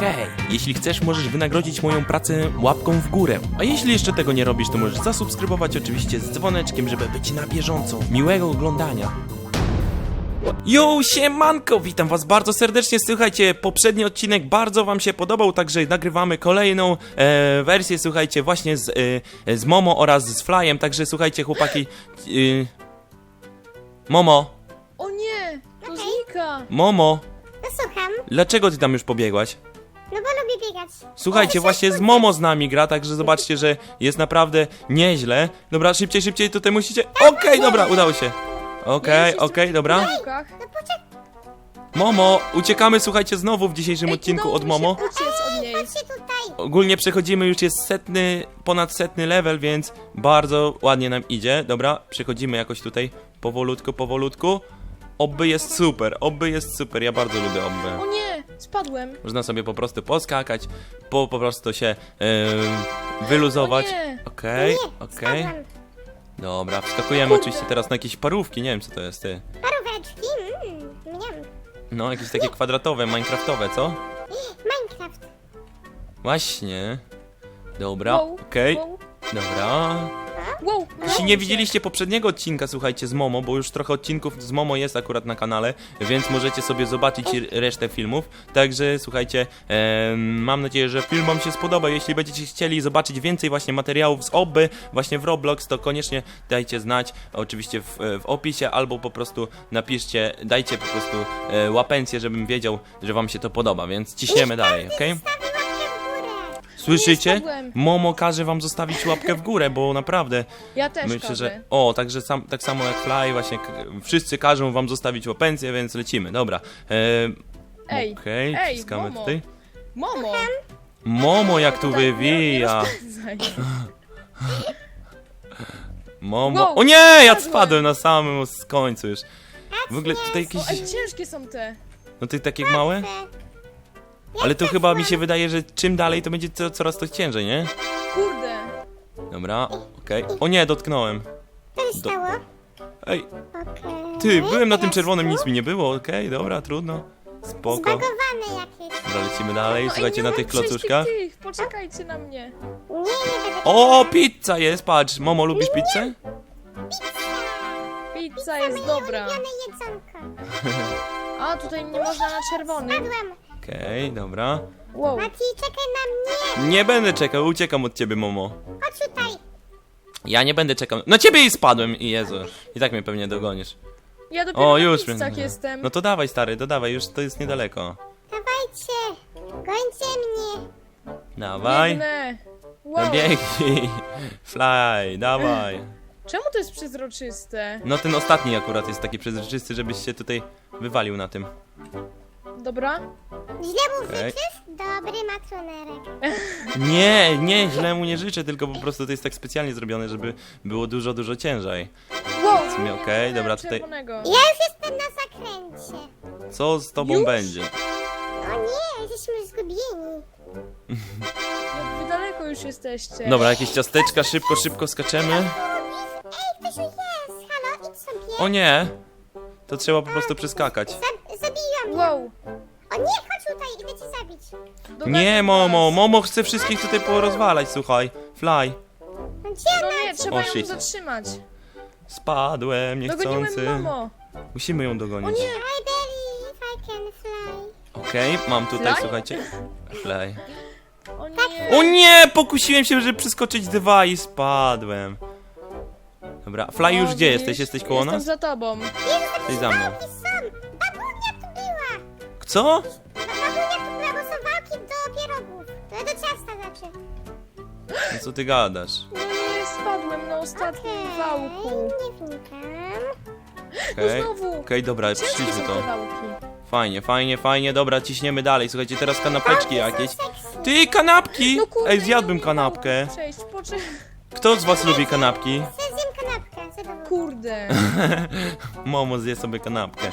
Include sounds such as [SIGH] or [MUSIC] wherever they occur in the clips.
Hej, jeśli chcesz, możesz wynagrodzić moją pracę łapką w górę. A jeśli jeszcze tego nie robisz, to możesz zasubskrybować oczywiście z dzwoneczkiem, żeby być na bieżąco. Miłego oglądania. Yo, siemanko, witam was bardzo serdecznie, słuchajcie, poprzedni odcinek bardzo wam się podobał, także nagrywamy kolejną e, wersję, słuchajcie, właśnie z, e, z Momo oraz z Flyem, także słuchajcie, chłopaki, e, Momo, O nie! To znika! Momo, dlaczego ty tam już pobiegłaś? no bo lubię biegać. Słuchajcie, właśnie z Momo z nami gra, także zobaczcie, że jest naprawdę nieźle. Dobra, szybciej, szybciej, tutaj musicie... Okej, dobra, udało się. Okej, okej, dobra. No poczekaj, Momo, uciekamy, słuchajcie, znowu w dzisiejszym Ej, odcinku od Momo. Się uciec od niej. patrzcie tutaj. Ogólnie przechodzimy, już jest setny, ponad setny level, więc bardzo ładnie nam idzie. Dobra, przechodzimy jakoś tutaj powolutku, powolutku. Oby jest super, oby jest super, ja bardzo lubię obby. O nie! Spadłem. Można sobie po prostu poskakać, po, po prostu się em, wyluzować. O nie. Okej, Nie, okej. spadłam. Dobra, wskakujemy oczywiście teraz na jakieś parówki, nie wiem co to jest ty. Paróweczki, mmm, mniam. No, jakieś takie kwadratowe, minecraftowe, co? Minecraft. Właśnie. Dobra, Wow, okej, wow, dobra. Wow, Jeśli nie widzieliście poprzedniego odcinka, słuchajcie, z Momo, bo już trochę odcinków z Momo jest akurat na kanale, więc możecie sobie zobaczyć resztę filmów. Także słuchajcie, em, mam nadzieję, że film wam się spodoba. Jeśli będziecie chcieli zobaczyć więcej właśnie materiałów z Obby, właśnie w Roblox, to koniecznie dajcie znać, oczywiście w, w opisie, albo po prostu napiszcie, dajcie po prostu e, łapencję, żebym wiedział, że wam się to podoba, więc ciśniemy dalej, okej? Słyszycie? spadłem. Momo każe wam zostawić łapkę w górę, bo naprawdę Ja też Myślę, każę. że. O, także sam, tak samo jak Fly, właśnie k- wszyscy każą wam zostawić łapencję, więc lecimy. Dobra. E, Ej, Okej, ej, wciskamy Momo. tutaj. Momo! Momo, jak tu Tak, wywija. [LAUGHS] Momo. Wow, O nie, ja spadłem. spadłem na samym końcu już. W ogóle tutaj jakieś. O, ej, ciężkie są te. No tutaj takie małe? Ale to chyba mi się wydaje, że czym dalej to będzie co, coraz to ciężej, nie? Kurde. Dobra, okej. O nie, dotknąłem. Co się Do- stało? Ej, Okej. ty, byłem na tym Teraz czerwonym, tu. nic mi nie było, okej, dobra, trudno. Spoko. Zbagowane jakieś. Dobra, lecimy dalej, No, słuchajcie, na tych przejść klocuszkach. Tych. Poczekajcie na mnie. Nie, nie będę O, pizza jest, patrz. Momo, lubisz pizzę? Pizza jest dobra. Ulubione jedzonko. [LAUGHS] A, tutaj nie można na czerwonym. Padłam. Okej, dobra. Wow. Mati, czekaj na mnie. Nie będę czekał, uciekam od ciebie, Momo. Chodź tutaj. Ja nie będę czekał. Na ciebie i spadłem, i Jezu. I tak mnie pewnie dogonisz. Ja dopiero O, na już mnie- jestem. No to dawaj, stary, to dawaj, już to jest niedaleko. Dawajcie. Gońcie mnie. Dawaj. Biegnę. No Wow. biegnij. Fly, dawaj. Czemu to jest przezroczyste? No ten ostatni akurat jest taki przezroczysty, żebyś się tutaj wywalił na tym. Dobra? Źle mu Okej. życzysz? Dobry matrunerek. [LAUGHS] Nie, nie, źle mu nie życzę, tylko po prostu to jest tak specjalnie zrobione, żeby było dużo, dużo ciężej. Wow. Sumie okej, dobra, tutaj- Czerwonego. Ja już jestem na zakręcie. Co z tobą Już? będzie? O nie, jesteśmy zgubieni. Jak wy daleko już jesteście. Dobra, jakieś ciasteczka, szybko, szybko skaczemy. Ej, ktoś tu jest. Halo, idź sobie. O nie! To trzeba po prostu przeskakać. Zab zabiłam ją. Wow. O nie, chodź tutaj, idę cię zabić. Dogonię Nie, was. Momo, Momo chce wszystkich tutaj porozwalać, słuchaj. Fly. No gdzie No ona? nie, trzeba O, ją shit. zatrzymać. Spadłem, Dogoniłem niechcący. Momo. Musimy ją dogonić. O nie. I believe I can fly. Okej, mam tutaj, Fly? słuchajcie. Fly. O nie. O nie! Pokusiłem się, żeby przeskoczyć dwa i spadłem. Dobra, Fly już O, gdzie widzisz? jesteś? Jesteś koło Jestem nas? za tobą. Jesteś za mną. Są. Co? Babunia walki do pierogów. To do ciasta znaczy. No co ty gadasz? Nie, spadłem na ostatnim wałku. Nie wnikam. Okej, No znowu. okej, dobra, Ciężkie są to. te wałki. Fajnie, fajnie, fajnie, dobra, ciśniemy dalej. Słuchajcie, teraz kanapeczki jakieś. Seksy. Ty, kanapki! No kurde, Ej, zjadłbym nie mogę kanapkę. Przejść, poczekaj. Kto z was lubi kanapki? Chcę zjem kanapkę. Zadowolona. Kurde. [LAUGHS] Momo zje sobie kanapkę.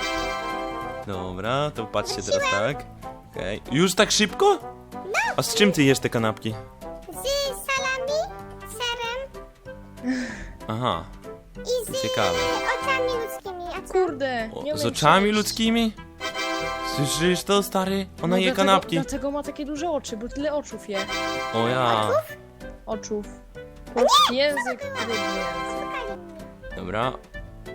Dobra, to patrzcie teraz tak. Okej. Już tak szybko? A z czym ty jesz te kanapki? Z salami, serem Aha, i z Ciekawe. oczami ludzkimi. A co? Kurde. o, z oczami przejść. ludzkimi? Słyszysz to, stary? Ona No je dlatego- kanapki. Dlatego ma takie duże oczy, bo tyle oczów je. O ja. Oczów. Polski język, trudny język. Szukali mnie. Dobra.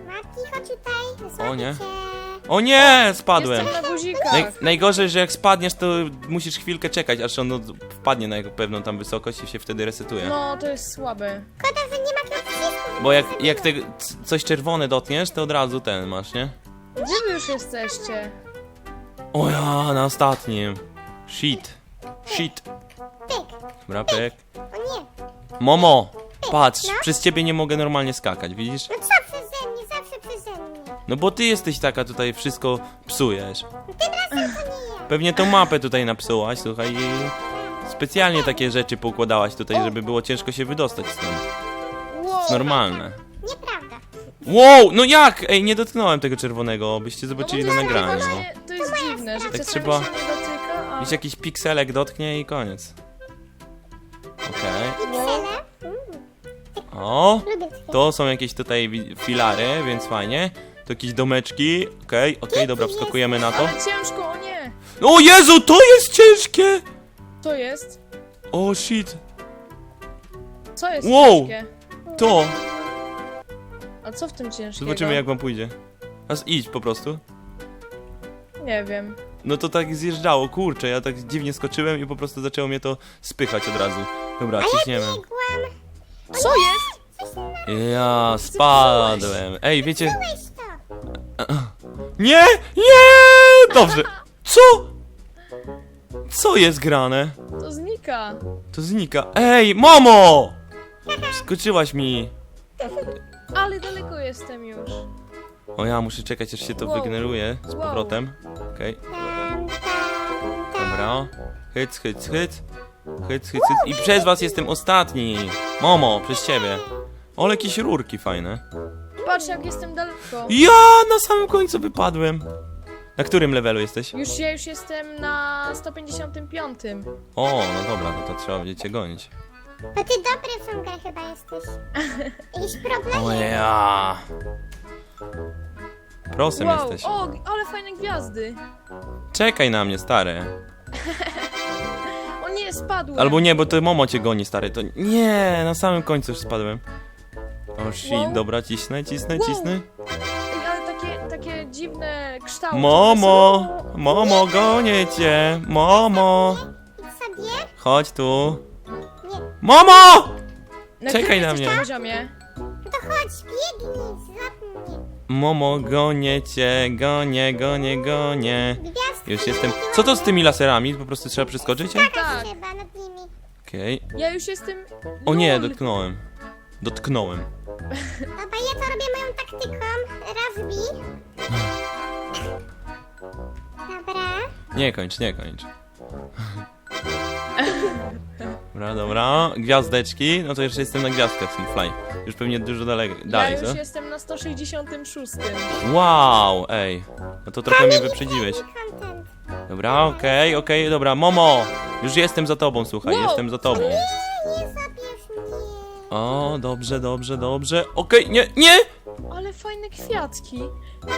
Mati, chodź tutaj. Złapię O nie. Cię. O nie, spadłem. Jestem na guzikach. Naj, najgorzej, że jak spadniesz, to musisz chwilkę czekać, aż on od- wpadnie na jego pewną tam wysokość i się wtedy resetuje. No, to jest słabe. Szkoda, że nie ma przycisku. Bo jak, jak te, c- coś czerwone dotkniesz, to od razu ten masz, nie? Gdzie wy już jesteście? O ja, na ostatnim. Shit. Shit. Pyk. Dobra, pyk. O nie. Momo, patrz, przez ciebie nie mogę normalnie skakać, widzisz? No co przeze mnie, zawsze przeze mnie. No bo ty jesteś taka tutaj, wszystko psujesz. Tym razem to nie ja. Pewnie tą mapę tutaj napsułaś, słuchaj, i specjalnie takie rzeczy poukładałaś tutaj, żeby było ciężko się wydostać stąd. Wow. Normalne. Nieprawda. Wow, no jak? Ej, nie dotknąłem tego czerwonego, byście zobaczyli no na nagraniu. jest- No. To jest dziwne, że Tak czasami trzeba- się nie dotyka, a... Jakiś pikselek dotknie i koniec. Okej. O, lubię to są jakieś tutaj wi- filary, więc fajnie. To jakieś domeczki. Okej, okej, dobra, wskakujemy na to. Ale ciężko, o nie! O Jezu, to jest ciężkie! To jest? O shit, Co jest Wow. ciężkie? to. A co w tym ciężkiego? Zobaczymy jak wam pójdzie. A z- idź po prostu. Nie wiem. No to tak zjeżdżało, kurczę, ja tak dziwnie skoczyłem i po prostu zaczęło mnie to spychać od razu. Dobra, ciśniemy. Biegłam. Co jest? Ja spadłem. Ej, wiecie... To. Nie! Nie! Dobrze. Co? Co jest grane? To znika. To znika. Ej, mamo! Skoczyłaś mi. Ale daleko jestem już. O ja muszę czekać aż się to Wow. wygeneruje z Wow. powrotem. Okej, Tam, tam, tam. dobra. Hyc, hyc, hyc. Hyc, hyc, hyc. I przez was jestem ostatni. Momo, przez ciebie. O, jakieś rurki fajne. Patrz jak jestem daleko. Ja na samym końcu wypadłem. Na którym levelu jesteś? Już ja już jestem na 155. O, no dobra, no to trzeba będzie cię gonić. To ty dobry w tą grę chyba jesteś. [LAUGHS] Jakiś problem? Ja. Prosem Wow, jesteś. o, ale fajne gwiazdy. Czekaj na mnie, stary. [LAUGHS] O nie, spadłem. Albo nie, bo to Momo cię goni, stary. To nie, na samym końcu już spadłem. O shit, Wow. dobra, cisnę, cisnę, Wow. cisnę. Ej, ale takie, takie dziwne kształty. Momo, one są- Momo, gonię cię. Momo, sobie. chodź tu. Momo! Na Czekaj którym na jesteś mnie. poziomie? No to chodź, biegnij, złap mnie. Momo, gonię cię, gonię, gonię, gonię. Gwiazdki. Już jestem. Co to z tymi laserami? Po prostu trzeba przeskoczyć? je? Tak. Trzeba nad nimi. Okej. Ja już jestem... O nie, Lol. dotknąłem. Dotknąłem. Dobra, ja to robię moją taktyką. Raz bij. Dobra. Nie kończ, nie kończ. Dobra, dobra. Gwiazdeczki. No to jeszcze jestem na gwiazdkach Fly. Już pewnie dużo dalej, dalej ja już co? jestem na 166. Wow, ej. No to trochę mnie wyprzedziłeś. Content. Dobra, okej, okej, dobra. Momo! Już jestem za tobą, słuchaj, Wow, jestem za tobą. O, dobrze, dobrze, dobrze. Okej, nie, nie! Ale fajne kwiatki. Wow.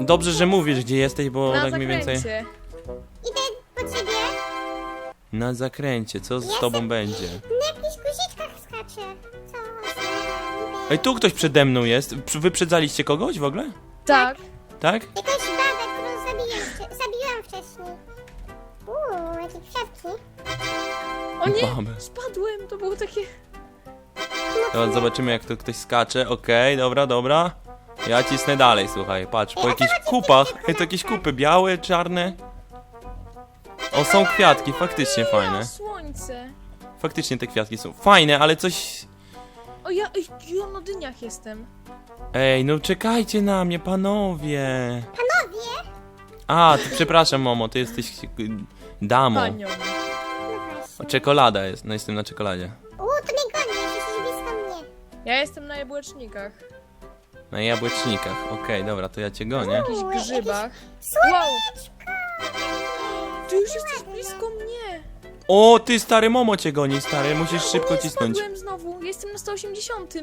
Dobrze, że mówisz, gdzie jesteś, bo na tak mniej więcej... zakręcie. Idę po ciebie. Na zakręcie, co z tobą będzie? Na jakichś guziczkach skaczę. Co. Ej, tu ktoś przede mną jest. Przy- Wyprzedzaliście kogoś w ogóle? Tak. Tak? Jakąś babę, którą wcze- zabiłam wcześniej. Uuu, jakie kwiatki. O nie, spadłem. To było takie... Teraz zobaczymy, jak to ktoś skacze. Okej, dobra, dobra. Ja cisnę dalej, słuchaj. Patrz, po jakichś kupach. Ej, to jakieś kupy białe, czarne. O, są kwiatki, faktycznie fajne. słońce. Faktycznie te kwiatki są fajne, ale coś... O ja, ej, ja na dyniach jestem. Ej, no czekajcie na mnie, panowie. Panowie! A, ty, przepraszam, Momo, ty jesteś Panią. No O, czekolada jest, no jestem na czekoladzie. Uuu, to mnie goni, jesteś blisko mnie. Ja jestem na jabłecznikach. Na jabłecznikach. Okej, dobra, to ja cię gonię. W jakichś grzybach. Słoneczko! Ty już jesteś blisko mnie. O, ty stary Momo cię goni, stary, musisz szybko nie, cisnąć. Spadłem znowu. Jestem na 180.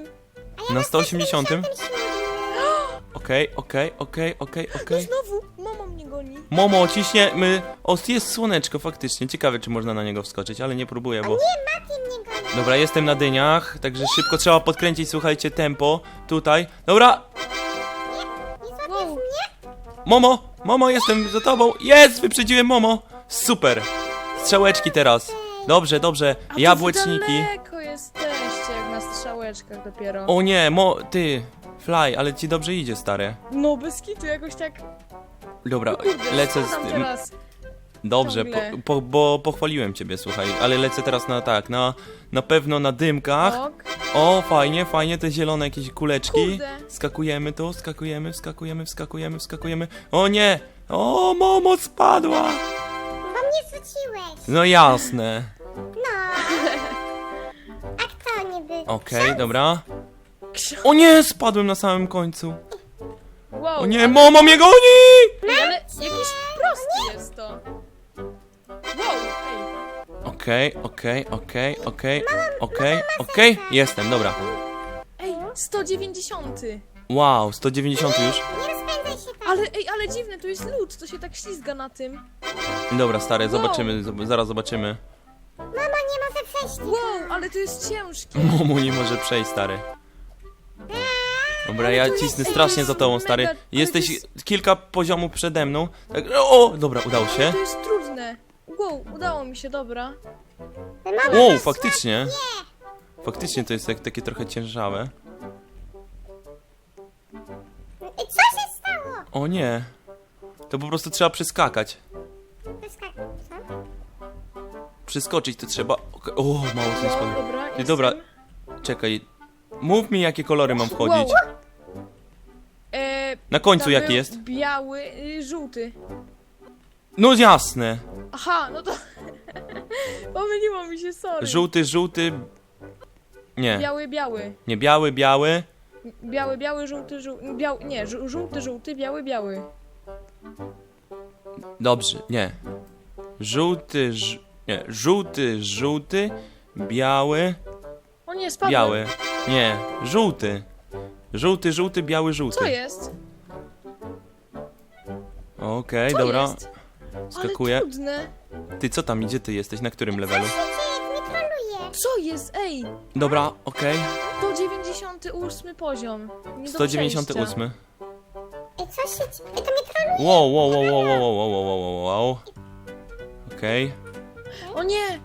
Na 180? Ten ślub. Okej, okej, okej, okej, No okej. znowu. Momo, ciśniemy. O, jest słoneczko, faktycznie. Ciekawe, czy można na niego wskoczyć, ale nie próbuję, bo... Nie, Mati mnie goni. Dobra, jestem na dyniach, także szybko trzeba podkręcić, słuchajcie, tempo. Tutaj. Dobra, Nie złapiesz mnie? Momo, Momo, jestem za tobą. Jest, wyprzedziłem Momo. Super. Strzałeczki teraz. Dobrze, dobrze. A Jabłeczniki. daleko jesteście, jak na strzałeczkach dopiero. O nie, Mo, ty. Fly, ale ci dobrze idzie, stary. No bez kitu, jakoś tak... Dobra, Kurde, lecę z tym. teraz. Dobrze, ciągle. po, po, bo pochwaliłem ciebie, słuchaj, ale lecę teraz na tak, na, na pewno na dymkach. Ok. O, fajnie, fajnie, te zielone jakieś kuleczki. Kurde. Skakujemy tu, skakujemy, wskakujemy, wskakujemy, wskakujemy. O nie! O, Momo spadła! Bo mnie rzuciłeś. No jasne. No. A kto niby? Okej, dobra. O nie, spadłem na samym końcu. Wow, O nie, Momo mnie goni! Okej, okej, okej, okej, okej, okej, jestem, dobra. Ej, 190. Wow, 190 już. Nie rozpędzaj się tak. Ale, ej, ale dziwne, tu jest lód, to się tak ślizga na tym. Dobra, stary, zobaczymy, zob- zaraz zobaczymy. Mama nie może przejść. Wow, ale to jest ciężkie. [LAUGHS] Momo nie może przejść, stary. Dobra, ja to jest- cisnę ej, strasznie jest za tobą, mega- stary. ale to Jesteś jest- kilka poziomów przede mną. Tak, o, dobra, udało się. To jest trudne. Wow, udało mi się, dobra. Mama, Wow, faktycznie. Faktycznie to jest tak, takie trochę ciężawe. I co się stało? O nie. To po prostu trzeba przeskakać. Wyskak- Co? Przeskoczyć to trzeba. O, mało co nie No, spadło. dobra, Ty, dobra, jestem. czekaj. Mów mi, jakie kolory mam wchodzić. Wow. E, Na końcu tam jaki był jest? Biały, y, żółty. No jasne. Aha, no to... [LAUGHS] Pomyliło mi się, sorry. Żółty, żółty. Nie, Biały, biały. nie biały, biały. Biały, biały, żółty, żółty. Biał... Nie, żół- żółty, żółty, biały, biały. Dobrze, nie. Żółty, ż... nie. Żółty, żółty, biały, O nie, spadłem. biały. Nie, żółty. Żółty, żółty, biały, żółty. Co jest? Okej, Co dobra. jest? Skakuję. Ale trudne. Ty co tam idzie? Ty jesteś na którym levelu? Co dzieje? Troluje? Jest? Ej, Dobra, okej. to 98 poziom. Nie do 198. Ej, co się dzieje? Ej, to mnie troluje. Wow, wow, wow, wow, wow, wow, wow, wow, wow, wow. Okej. przejścia. O nie,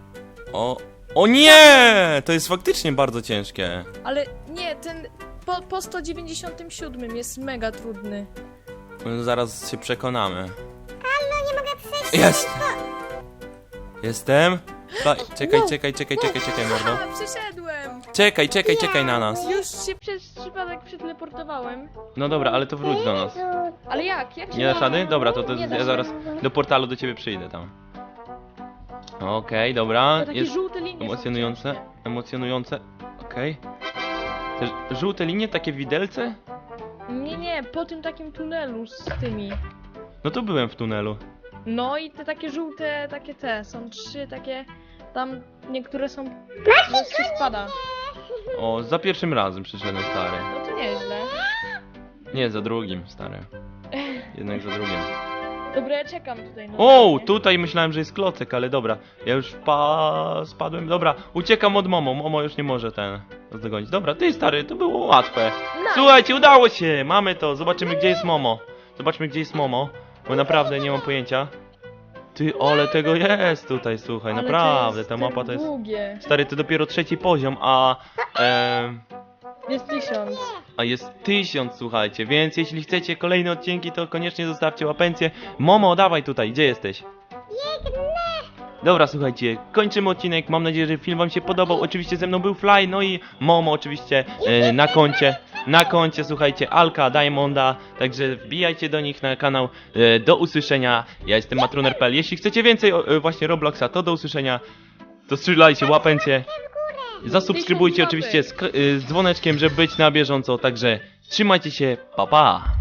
O. O nie! To jest faktycznie bardzo ciężkie. ale nie, ten po, po 197 jest mega trudny. No, Zaraz się przekonamy. Jest! Jestem? Fly, czekaj, czekaj, czekaj, czekaj, czekaj, mordo. Aha, przeszedłem. Czekaj, czekaj, czekaj na nas. Już się przez przypadek przeteleportowałem. No dobra, ale to wróć do nas. Ale jak? Jak się Nie dasz rady? Dobra, to, to Nie da ja się. zaraz do portalu do ciebie przyjdę tam. Okej, dobra. To takie Jest żółte linie są emocjonujące. Emocjonujące. Okej. Te ż- żółte linie, takie widelce? Nie, nie, po tym takim tunelu z tymi. No to byłem w tunelu. No i te takie żółte, takie te, są trzy takie, tam niektóre są, się spada. O, za pierwszym razem przyszedłem, stary. No to nieźle. Nie, za drugim, stary. Jednak za drugim. Dobra, ja czekam tutaj na O, tutaj myślałem, że jest klocek, ale dobra. Ja już wpa... spadłem. Dobra, uciekam od Momo. Momo już nie może ten zdogonić. Dobra, ty stary, to było łatwe. Nice. Słuchajcie, udało się! Mamy to. Zobaczymy, gdzie jest Momo. Zobaczmy, gdzie jest Momo. Bo naprawdę nie mam pojęcia. Ty, ale tego jest tutaj, słuchaj, Ale naprawdę, ta mapa to jest... długie. Stary, to dopiero trzeci poziom, a... em, Jest tysiąc. a jest tysiąc, słuchajcie, więc jeśli chcecie kolejne odcinki, to koniecznie zostawcie łapencję. Momo, dawaj tutaj, gdzie jesteś? Dobra, słuchajcie, kończymy odcinek. Mam nadzieję, że film wam się podobał. Oczywiście ze mną był Fly, no i Momo oczywiście e, na koncie. Na koncie, słuchajcie, Alka, Diamonda, także wbijajcie do nich na kanał. E, do usłyszenia. Ja jestem matruner.pl. Jeśli chcecie więcej e, właśnie Robloxa, to do usłyszenia. To strzelajcie, łapencję. Zasubskrybujcie oczywiście z, e, z dzwoneczkiem, żeby być na bieżąco. Także trzymajcie się, pa pa!